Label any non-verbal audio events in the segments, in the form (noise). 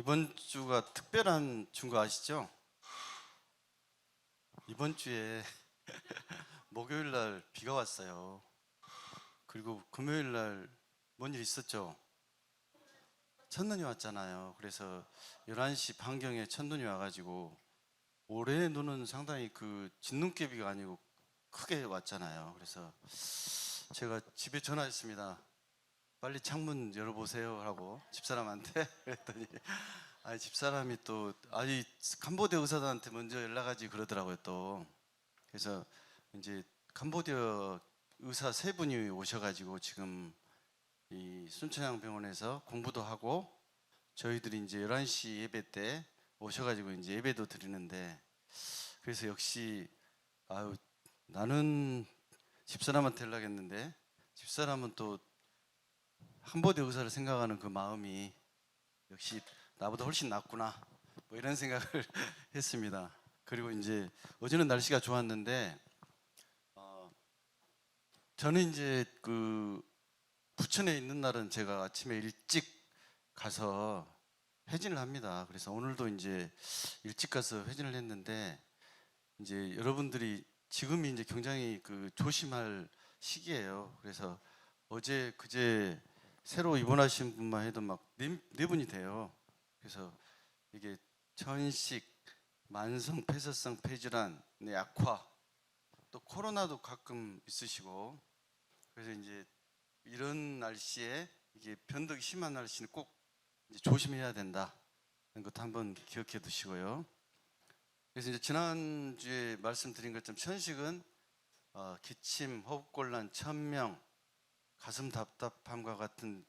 이번 주가 특별한 주인 거 아시죠? 이번 주에 (laughs) 목요일 날 비가 왔어요. 그리고 금요일 날 뭔 일 있었죠? 첫눈이 왔잖아요. 그래서 11시 반경에 첫눈이 와가지고 올해 눈은 상당히 그 진눈깨비가 아니고 크게 왔잖아요. 그래서 제가 집에 전화했습니다. 빨리 창문 열어보세요 하고 집사람한테 (laughs) 그랬더니 아니 집사람이 또 아니 캄보디아 의사들한테 먼저 연락하지 그러더라고요 또. 그래서 이제 캄보디아 의사 세 분이 오셔가지고 지금 이 순천향 병원에서 공부도 하고 저희들이 이제 11시 예배 때 오셔가지고 이제 예배도 드리는데 그래서 역시 아유 나는 집사람한테 연락했는데 집사람은 또 한보대 의사를 생각하는 그 마음이 역시 나보다 훨씬 낫구나 뭐 이런 생각을 (laughs) 했습니다. 그리고 이제 어제는 날씨가 좋았는데 어, 저는 이제 그 부천에 있는 날은 제가 아침에 일찍 가서 회진을 합니다. 그래서 오늘도 이제 일찍 가서 회진을 했는데 이제 여러분들이 지금이 이제 굉장히 그 조심할 시기예요. 그래서 어제 그제 새로 입원하신 분만 해도 막네 분이 돼요. 그래서 이게 천식, 만성 폐쇄성 폐질환, 네, 약화, 또 코로나도 가끔 있으시고 그래서 이제 이런 날씨에 이게 변덕이 심한 날씨는 꼭 조심해야 된다. 는 것도 한번 기억해 두시고요. 그래서 이제 지난주에 말씀드린 것처럼 천식은 어, 기침, 호흡곤란, 천명, 가슴 답답함과 같은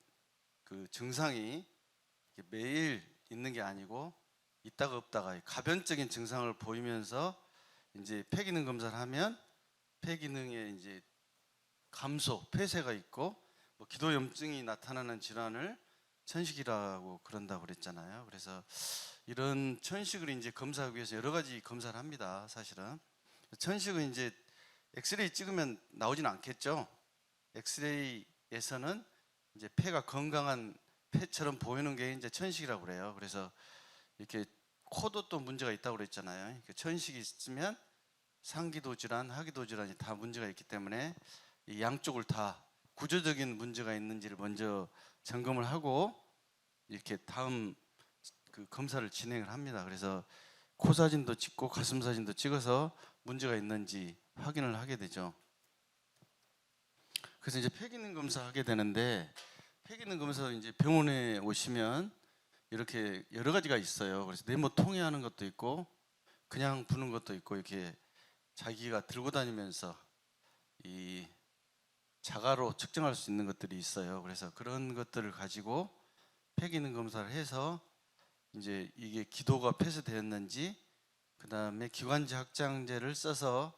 그 증상이 매일 있는 게 아니고 있다가 없다가 가변적인 증상을 보이면서 이제 폐기능 검사를 하면 폐기능에 이제 감소, 폐쇄가 있고 뭐 기도염증이 나타나는 질환을 천식이라고 그런다고 그랬잖아요. 그래서 이런 천식을 이제 검사하기 위해서 여러 가지 검사를 합니다. 사실은 천식은 이제 엑스레이 찍으면 나오진 않겠죠. 엑스레이에서는 이제 폐가 건강한 폐처럼 보이는 게 이제 천식이라고 그래요. 그래서 이렇게 코도 또 문제가 있다고 그랬잖아요. 이렇게 천식이 있으면 상기도 질환, 하기도 질환이 다 문제가 있기 때문에 이 양쪽을 다 구조적인 문제가 있는지를 먼저 점검을 하고 이렇게 다음 그 검사를 진행을 합니다. 그래서 코 사진도 찍고 가슴 사진도 찍어서 문제가 있는지 확인을 하게 되죠. 그래서 이제 폐기능 검사 하게 되는데 폐기능 검사 이제 병원에 오시면 이렇게 여러 가지가 있어요. 그래서 네모 통해하는 것도 있고 그냥 부는 것도 있고 이렇게 자기가 들고 다니면서 이 자가로 측정할 수 있는 것들이 있어요. 그래서 그런 것들을 가지고 폐기능 검사를 해서 이제 이게 기도가 폐쇄되었는지 그 다음에 기관지 확장제를 써서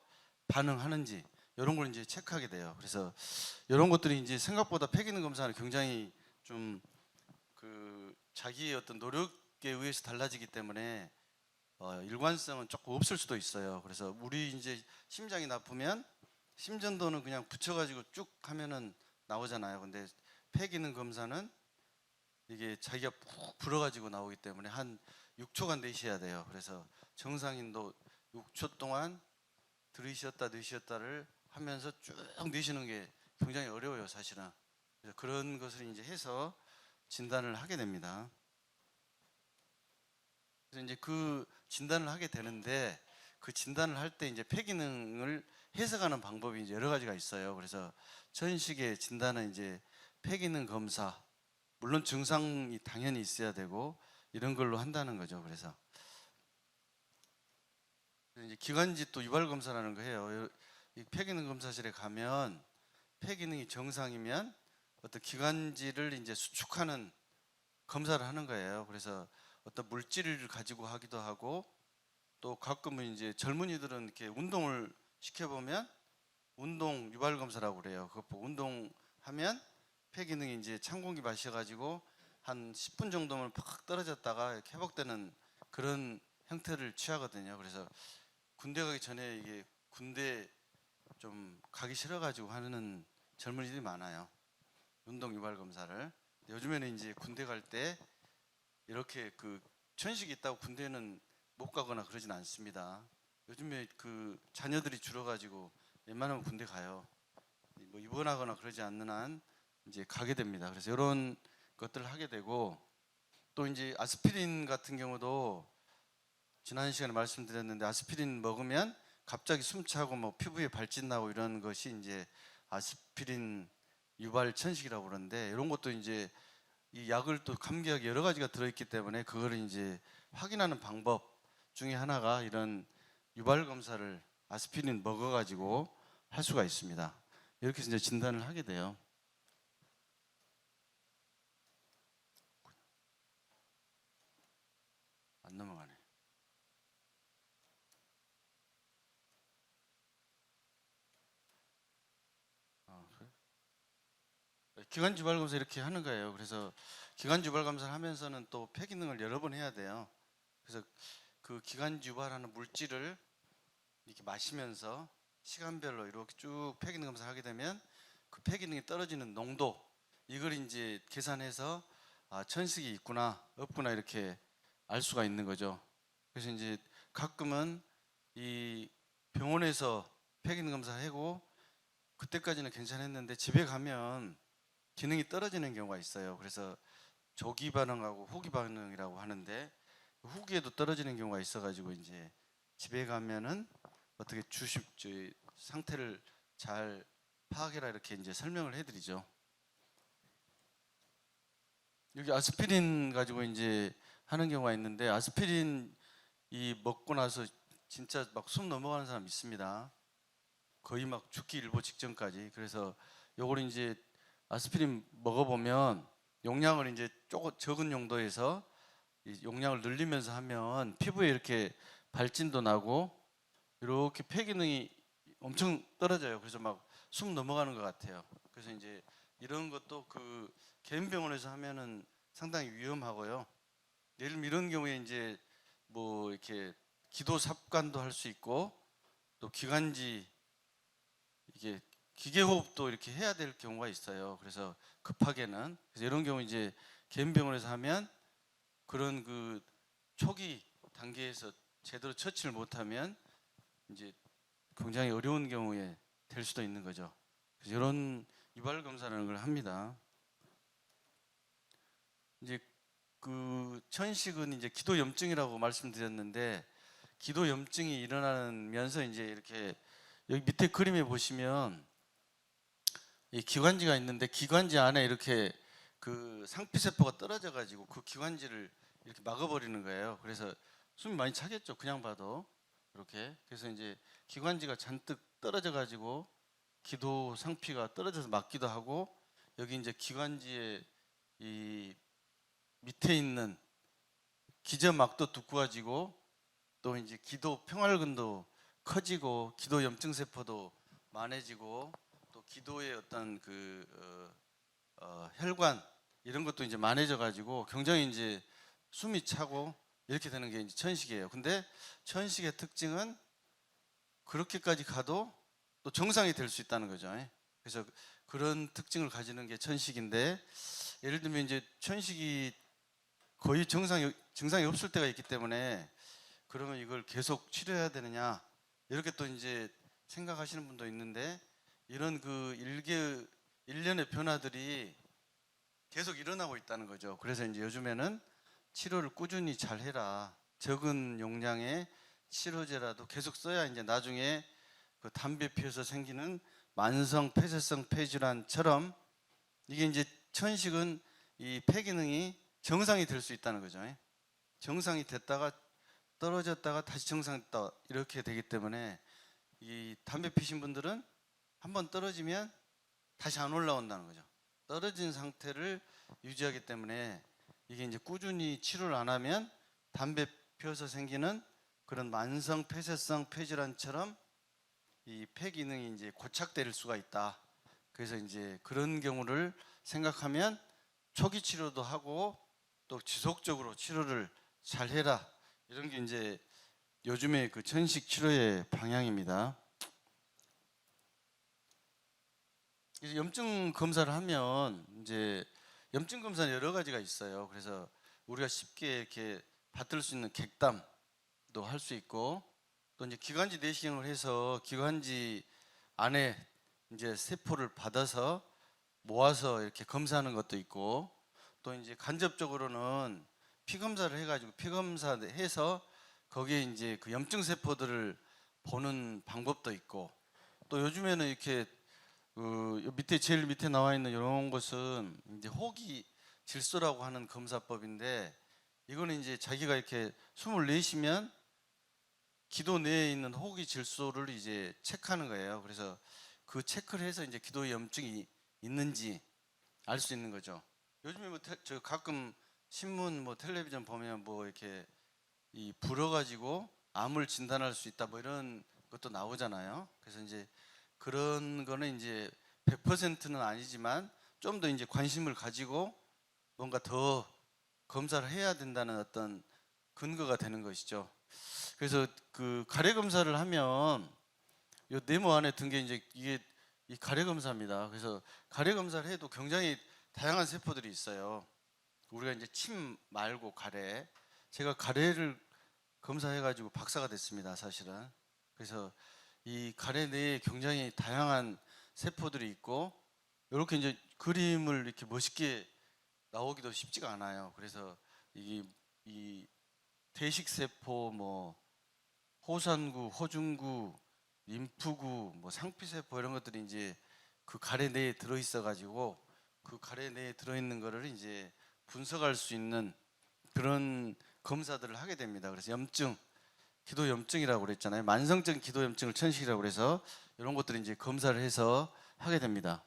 반응하는지 이런 걸 이제 체크하게 돼요. 그래서 이런 것들이 이제 생각보다 폐기능 검사는 굉장히 좀 그 자기의 어떤 노력에 의해서 달라지기 때문에 어, 일관성은 조금 없을 수도 있어요. 그래서 우리 이제 심장이 나쁘면 심전도는 그냥 붙여가지고 쭉 하면은 나오잖아요. 근데 폐기능 검사는 이게 자기가 푹 불어가지고 나오기 때문에 한 6초간 내쉬어야 돼요. 그래서 정상인도 6초 동안 들이쉬었다 내쉬었다를 하면서 쭉 내쉬는 게 굉장히 어려워요, 사실은. 그래서 그런 것을 이제 해서 진단을 하게 됩니다. 그래서 이제 그 진단을 하게 되는데 그 진단을 할 때 이제 폐기능을 해석하는 방법이 이제 여러 가지가 있어요. 그래서 전식의 진단은 이제 폐기능 검사, 물론 증상이 당연히 있어야 되고 이런 걸로 한다는 거죠. 그래서 이제 기관지 또 유발 검사라는 거 해요. 이 폐기능 검사실에 가면 폐기능이 정상이면 어떤 기관지를 이제 수축하는 검사를 하는 거예요. 그래서 어떤 물질을 가지고 하기도 하고 또 가끔은 이제 젊은이들은 이렇게 운동을 시켜보면 운동 유발 검사라고 그래요. 그거 보고 운동하면 폐 기능이 이제 찬 공기 마셔가지고 한 10분 정도면 팍 떨어졌다가 회복되는 그런 형태를 취하거든요. 그래서 군대 가기 전에 이게 군대 좀 가기 싫어가지고 하는 젊은이들이 많아요. 운동 유발 검사를. 요즘에는 이제 군대 갈 때 이렇게 그 천식이 있다고 군대는 못 가거나 그러진 않습니다. 요즘에 그 자녀들이 줄어가지고 웬만하면 군대 가요. 뭐 입원하거나 그러지 않는 한 이제 가게 됩니다. 그래서 이런 것들을 하게 되고 또 이제 아스피린 같은 경우도 지난 시간에 말씀드렸는데 아스피린 먹으면 갑자기 숨차고 뭐 피부에 발진 나고 이런 것이 이제 아스피린 유발 천식이라고 그러는데 이런 것도 이제 이 약을 또 감기약 여러 가지가 들어있기 때문에 그거를 이제 확인하는 방법 중에 하나가 이런 유발 검사를 아스피린 먹어가지고 할 수가 있습니다. 이렇게 이제 진단을 하게 돼요. 안 넘어가네. 아, 그래? 기관 주발 검사 이렇게 하는 거예요. 그래서 기관 주발 검사를 하면서는 또 폐기능을 여러 번 해야 돼요. 그래서 그 기관 주발하는 물질을 이렇게 마시면서 시간별로 이렇게 쭉 폐기능 검사를 하게 되면 그 폐기능이 떨어지는 농도 이걸 이제 계산해서 아, 천식이 있구나 없구나 이렇게 알 수가 있는 거죠. 그래서 이제 가끔은 이 병원에서 폐기능 검사 하고 그때까지는 괜찮았는데 집에 가면 기능이 떨어지는 경우가 있어요. 그래서 조기 반응하고 후기 반응이라고 하는데 후기에도 떨어지는 경우가 있어가지고 이제 집에 가면은 어떻게 저 상태를 잘 파악해라 이렇게 이제 설명을 해드리죠. 여기 아스피린 가지고 이제 하는 경우가 있는데 아스피린 이 먹고 나서 진짜 막 숨 넘어가는 사람 있습니다. 거의 막 죽기 일보 직전까지. 그래서 요걸 이제 아스피린 먹어보면 용량을 이제 조금 적은 용도에서 이 용량을 늘리면서 하면 피부에 이렇게 발진도 나고 이렇게 폐 기능이 엄청 떨어져요. 그래서 막 숨 넘어가는 것 같아요. 그래서 이제 이런 것도 그 개인 병원에서 하면은 상당히 위험하고요. 예를 이런 경우에 이제 뭐 이렇게 기도 삽관도 할 수 있고 또 기관지 이게 기계 호흡도 이렇게 해야 될 경우가 있어요. 그래서 급하게는 그래서 이런 경우 이제 개인 병원에서 하면 그런 그 초기 단계에서 제대로 처치를 못하면 이제 굉장히 어려운 경우에 될 수도 있는 거죠. 그래서 이런 유발 검사라는 걸 합니다. 이제 그 천식은 이제 기도 염증이라고 말씀드렸는데 기도 염증이 일어나면서 이제 이렇게 여기 밑에 그림에 보시면 이 기관지가 있는데 기관지 안에 이렇게 그 상피세포가 떨어져 가지고 그 기관지를 이렇게 막아버리는 거예요. 그래서 숨이 많이 차겠죠. 그냥 봐도 이렇게 그래서 이제 기관지가 잔뜩 떨어져 가지고 기도 상피가 떨어져서 막기도 하고 여기 이제 기관지에 이 밑에 있는 기저막도 두꺼워지고 또 이제 기도 평활근도 커지고 기도 염증 세포도 많아지고 또 기도의 어떤 그 어, 어, 혈관 이런 것도 이제 많아져 가지고 굉장히 이제 숨이 차고 이렇게 되는 게 이제 천식이에요. 근데 천식의 특징은 그렇게까지 가도 또 정상이 될 수 있다는 거죠. 그래서 그런 특징을 가지는 게 천식인데 예를 들면 이제 천식이 거의 정상이 증상이 없을 때가 있기 때문에 그러면 이걸 계속 치료해야 되느냐 이렇게 또 이제 생각하시는 분도 있는데 이런 그 일개 일련의 변화들이 계속 일어나고 있다는 거죠. 그래서 이제 요즘에는 치료를 꾸준히 잘 해라. 적은 용량의 치료제라도 계속 써야 이제 나중에 그 담배 피워서 생기는 만성 폐쇄성 폐질환처럼 이게 이제 천식은 이 폐 기능이 정상이 될 수 있다는 거죠. 정상이 됐다가 떨어졌다가 다시 정상됐다 이렇게 되기 때문에 이 담배 피신 분들은 한번 떨어지면 다시 안 올라온다는 거죠. 떨어진 상태를 유지하기 때문에 이게 이제 꾸준히 치료를 안 하면 담배 피워서 생기는 그런 만성 폐쇄성 폐질환처럼 이 폐 기능이 이제 고착될 수가 있다. 그래서 이제 그런 경우를 생각하면 초기 치료도 하고 또 지속적으로 치료를 잘 해라. 이런 게 이제 요즘의 그 천식 치료의 방향입니다. 이제 염증 검사를 하면 이제 염증 검사는 여러 가지가 있어요. 그래서 우리가 쉽게 이렇게 받들 수 있는 객담도 할 수 있고 또 이제 기관지 내시경을 해서 기관지 안에 이제 세포를 받아서 모아서 이렇게 검사하는 것도 있고 또 이제 간접적으로는 피 검사를 해가지고 피 검사 해서 거기에 이제 그 염증 세포들을 보는 방법도 있고 또 요즘에는 이렇게 그요 밑에 제일 밑에 나와 있는 이런 것은 이제 호기 질소라고 하는 검사법인데 이거는 이제 자기가 이렇게 숨을 내쉬면 기도 내에 있는 호기 질소를 이제 체크하는 거예요. 그래서 그 체크를 해서 이제 기도에 염증이 있는지 알 수 있는 거죠. 요즘에 뭐저 가끔 신문 뭐 텔레비전 보면 뭐 이렇게 이 불어 가지고 암을 진단할 수 있다 뭐 이런 것도 나오잖아요. 그래서 이제 그런 거는 이제 100%는 아니지만 좀 더 이제 관심을 가지고 뭔가 더 검사를 해야 된다는 어떤 근거가 되는 것이죠. 그래서 그 가래 검사를 하면 요 네모 안에 든 게 이제 이게 이 가래 검사입니다. 그래서 가래 검사를 해도 굉장히 다양한 세포들이 있어요. 우리가 이제 침 말고 가래. 제가 가래를 검사해 가지고 박사가 됐습니다, 사실은. 그래서 이 가래 내에 굉장히 다양한 세포들이 있고 이렇게 이제 그림을 이렇게 멋있게 나오기도 쉽지가 않아요. 그래서 이게 이 대식 세포 뭐 호산구, 호중구, 림프구, 뭐 상피 세포 이런 것들이 이제 그 가래 내에 들어 있어 가지고 그 가래 내에 들어 있는 거를 이제 분석할 수 있는 그런 검사들을 하게 됩니다. 그래서 염증, 기도 염증이라고 그랬잖아요. 만성적 기도 염증을 천식이라고 그래서 이런 것들을 이제 검사를 해서 하게 됩니다.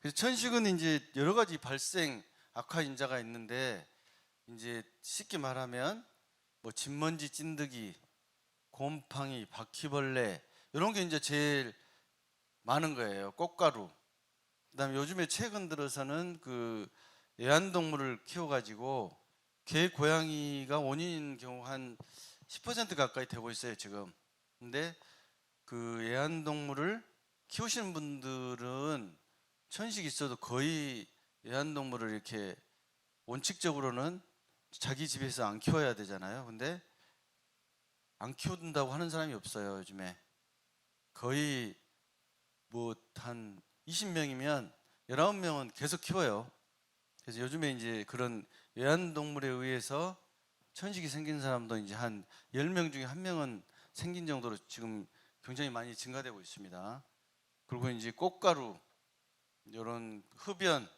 그래서 천식은 이제 여러 가지 발생 악화 인자가 있는데 이제 쉽게 말하면 뭐 진먼지 찐득이, 곰팡이, 바퀴벌레 이런 게 이제 제일 많은 거예요. 꽃가루. 그다음에 요즘에 최근 들어서는 그 애완동물을 키워가지고 개, 고양이가 원인인 경우 한 10% 가까이 되고 있어요 지금. 근데 그 애완동물을 키우시는 분들은 천식 있어도 거의 애완동물을 이렇게 원칙적으로는 자기 집에서 안 키워야 되잖아요. 근데 안 키운다고 하는 사람이 없어요 요즘에. 거의 뭐 한 20명이면 19명은 계속 키워요. 그래서 요즘에 이제 그런 애완동물에 의해서 천식이 생긴 사람도 이제 한 10명 중에 한 명은 생긴 정도로 지금 굉장히 많이 증가되고 있습니다. 그리고 이제 꽃가루, 이런 흡연,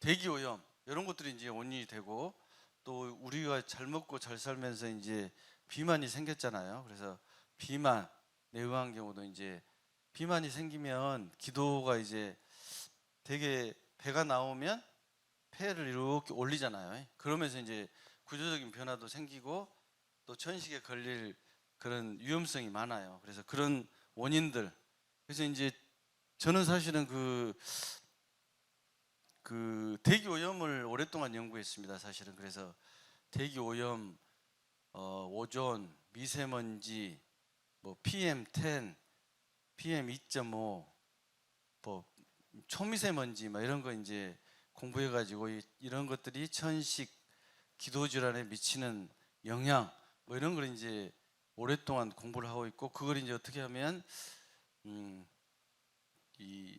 대기 오염 이런 것들이 이제 원인이 되고 또 우리가 잘 먹고 잘 살면서 이제 비만이 생겼잖아요. 그래서 비만에 의한 경우도 이제 비만이 생기면 기도가 이제 되게 배가 나오면 폐를 이렇게 올리잖아요. 그러면서 이제 구조적인 변화도 생기고 또 천식에 걸릴 그런 위험성이 많아요. 그래서 그런 원인들. 그래서 이제 저는 사실은 그, 그 대기 오염을 오랫동안 연구했습니다. 사실은 그래서 대기 오염, 어, 오존, 미세먼지, 뭐 PM10, PM2.5, 뭐 초미세먼지 막 이런 거 이제 공부해 가지고 이런 것들이 천식 기도 질환에 미치는 영향 뭐 이런 걸 이제 오랫동안 공부를 하고 있고 그걸 이제 어떻게 하면 음, 이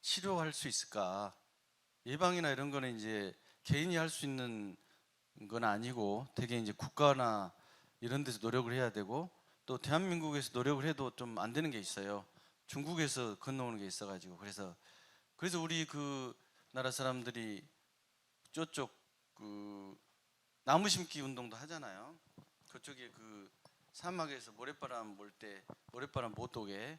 치료할 수 있을까 예방이나 이런 거는 이제 개인이 할 수 있는 건 아니고 되게 이제 국가나 이런 데서 노력을 해야 되고 또 대한민국에서 노력을 해도 좀 안 되는 게 있어요. 중국에서 건너오는 게 있어가지고 그래서 그래서 우리 그 나라 사람들이 저쪽 그 나무 심기 운동도 하잖아요. 그쪽에 그 사막에서 모래바람 몰 때 모래바람 못 오게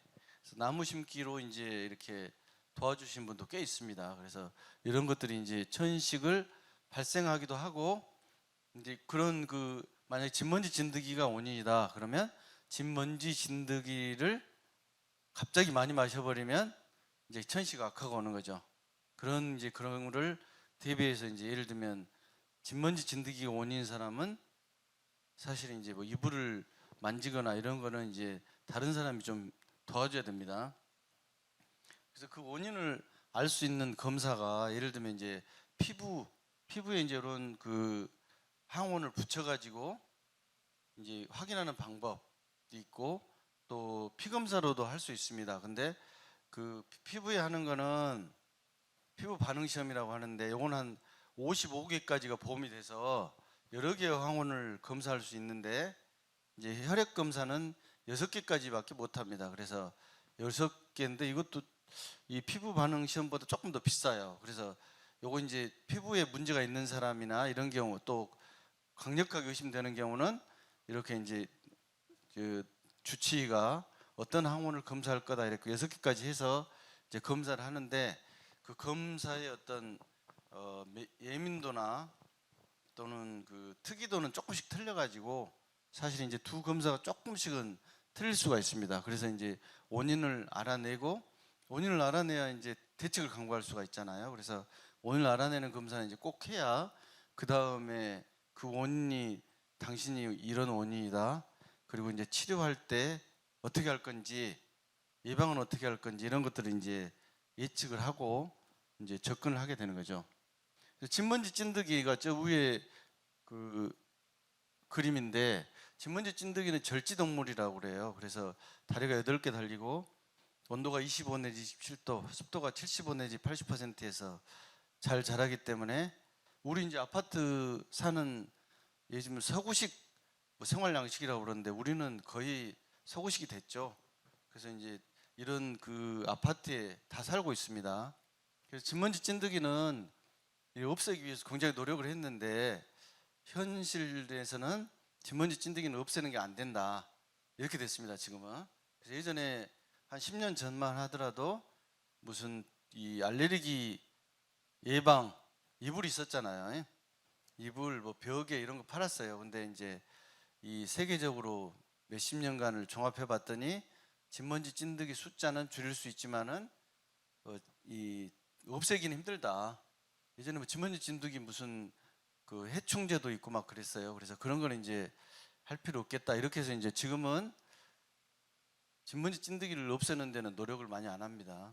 나무 심기로 이제 이렇게 도와주신 분도 꽤 있습니다. 그래서 이런 것들이 이제 천식을 발생하기도 하고 이제 그런 그 만약 진먼지 진드기가 원인이다 그러면 진먼지 진드기를 갑자기 많이 마셔버리면 이제 천식 악화가 오는 거죠. 그런 이제 그런 거를 대비해서 이제 예를 들면 진먼지 진드기가 원인인 사람은 사실 이제 뭐 이불을 만지거나 이런 거는 이제 다른 사람이 좀 도와줘야 됩니다. 그래서 그 원인을 알 수 있는 검사가 예를 들면 이제 피부 피부에 이제 이런 그 항원을 붙여가지고 이제 확인하는 방법도 있고 또 피 검사로도 할 수 있습니다. 근데 그 피- 피부에 하는 거는 피부 반응 시험이라고 하는데 요건 한 55개까지가 보험이 돼서 여러 개의 항원을 검사할 수 있는데 이제 혈액 검사는 6개까지밖에 못 합니다. 그래서 6개인데 이것도 이 피부 반응 시험보다 조금 더 비싸요. 그래서 요거 이제 피부에 문제가 있는 사람이나 이런 경우 또 강력하게 의심되는 경우는 이렇게 이제 그 주치의가 어떤 항원을 검사할 거다 이렇게 여섯 개까지 해서 이제 검사를 하는데 그 검사의 어떤 어, 매- 예민도나 또는 그 특이도는 조금씩 틀려가지고 사실 이제 두 검사가 조금씩은 틀릴 수가 있습니다. 그래서 이제 원인을 알아내고 원인을 알아내야 이제 대책을 강구할 수가 있잖아요. 그래서 원인을 알아내는 검사는 이제 꼭 해야 그 다음에 그 원인이 당신이 이런 원인이다. 그리고 이제 치료할 때 어떻게 할 건지 예방은 어떻게 할 건지 이런 것들을 이제 예측을 하고 이제 접근을 하게 되는 거죠. 진먼지 찐득이가 저 위에 그 그림인데 진먼지 찐득이는 절지 동물이라고 그래요. 그래서 다리가 8개 달리고 온도가 25 내지 27도, 습도가 75 내지 80%에서 잘 자라기 때문에 우리 이제 아파트 사는 요즘 서구식 뭐 생활 양식이라고 그러는데 우리는 거의 서구식이 됐죠. 그래서 이제 이런 그 아파트에 다 살고 있습니다. 그래서 진먼지 찐득이는 이 없애기 위해서 굉장히 노력을 했는데 현실에서는 진먼지 찐득이는 없애는 게 안 된다. 이렇게 됐습니다 지금은. 그래서 예전에 한 10년 전만 하더라도 무슨 이 알레르기 예방 이불이 있었잖아요. 이불 뭐 벽에 이런 거 팔았어요. 근데 이제 이 세계적으로 몇십 년간을 종합해 봤더니 진먼지 찐득이 숫자는 줄일 수 있지만은 어, 이 없애기는 힘들다 예전에 뭐 진먼지 찐득이 무슨 그 해충제도 있고 막 그랬어요. 그래서 그런 거는 이제 할 필요 없겠다. 이렇게 해서 이제 지금은 진먼지 찐득이를 없애는 데는 노력을 많이 안 합니다.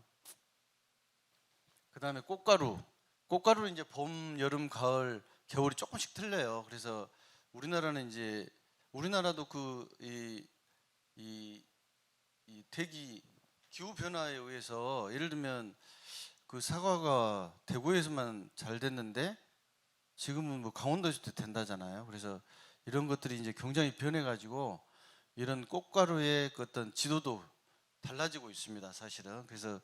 그 다음에 꽃가루. 꽃가루는 이제 봄, 여름, 가을, 겨울이 조금씩 틀려요. 그래서 우리나라는 이제 우리나라도 그 이 이 이, 이 대기 기후 변화에 의해서 예를 들면 그 사과가 대구에서만 잘 됐는데 지금은 뭐 강원도에서도 된다잖아요. 그래서 이런 것들이 이제 굉장히 변해가지고 이런 꽃가루의 그 어떤 지도도 달라지고 있습니다. 사실은 그래서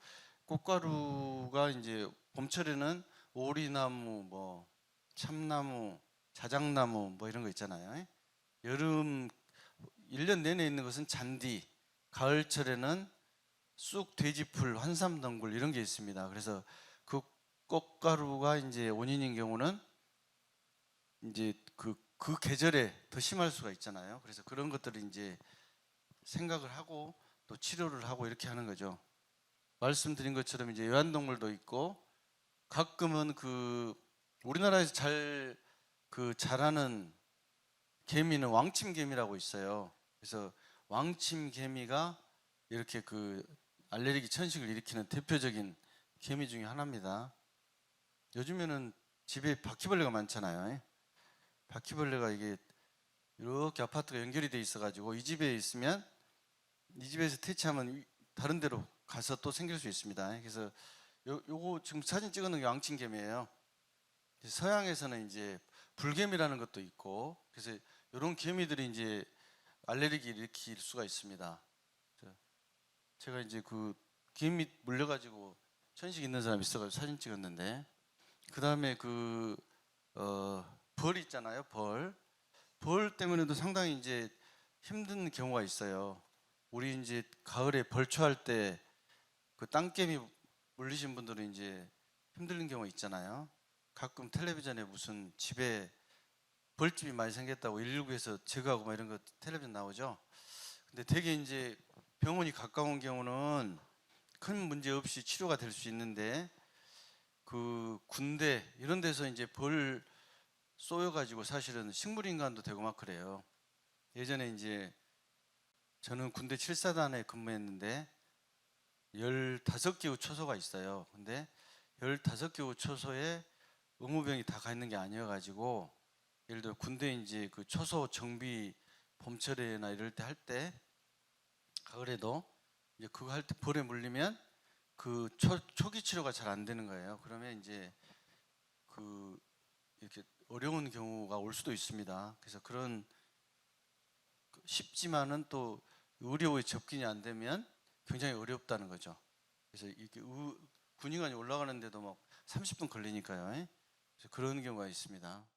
꽃가루가 이제 봄철에는 오리나무, 뭐 참나무, 자작나무 뭐 이런 거 있잖아요. 여름 1년 내내 있는 것은 잔디, 가을철에는 쑥, 돼지풀, 환삼덩굴 이런 게 있습니다. 그래서 그 꽃가루가 이제 원인인 경우는 이제 그, 그 계절에 더 심할 수가 있잖아요. 그래서 그런 것들을 이제 생각을 하고 또 치료를 하고 이렇게 하는 거죠. 말씀드린 것처럼 이제 애완동물도 있고 가끔은 그 우리나라에서 잘 그 자라는 개미는 왕침개미라고 있어요. 그래서 왕침개미가 이렇게 그 알레르기 천식을 일으키는 대표적인 개미 중에 하나입니다. 요즘에는 집에 바퀴벌레가 많잖아요. 바퀴벌레가 이게 이렇게 아파트가 연결이 돼 있어가지고 이 집에 있으면 이 집에서 퇴치하면 이- 다른 데로 가서 또 생길 수 있습니다. 그래서 요, 요거 지금 사진 찍어놓은 게 왕침개미예요. 그래서 서양에서는 이제 불개미라는 것도 있고 그래서 이런 개미들이 이제 알레르기를 일으킬 수가 있습니다. 저- 제가 이제 그 개미 물려가지고 천식 있는 사람 있어가지고 사진 찍었는데 그 다음에 그 어, 벌 있잖아요, 벌. 벌 때문에도 상당히 이제 힘든 경우가 있어요. 우리 이제 가을에 벌초할 때 그 땅개미 물리신 분들은 이제 힘든 경우가 있잖아요. 가끔 텔레비전에 무슨 집에 벌집이 많이 생겼다고 119에서 제거하고 막 이런 거 텔레비전 나오죠. 근데 되게 이제 병원이 가까운 경우는 큰 문제 없이 치료가 될 수 있는데 그 군대 이런 데서 이제 벌 쏘여가지고 사실은 식물인간도 되고 막 그래요. 예전에 이제 저는 군대 7사단에 근무했는데 15개의 초소가 있어요. 근데 15개의 초소에 의무병이 다 가 있는 게 아니어가지고 예를 들어 군대 이제 그 초소 정비 봄철에나 이럴 때 할 때 가을에도 이제 그거 할 때 벌에 물리면 그 초, 초기 치료가 잘 안 되는 거예요. 그러면 이제 그 이렇게 어려운 경우가 올 수도 있습니다. 그래서 그런 그 쉽지만은 또 의료의 접근이 안 되면 굉장히 어렵다는 거죠. 그래서 이게 의- 군의관이 올라가는데도 막 30분 걸리니까요. 예? 그래서 그런 경우가 있습니다.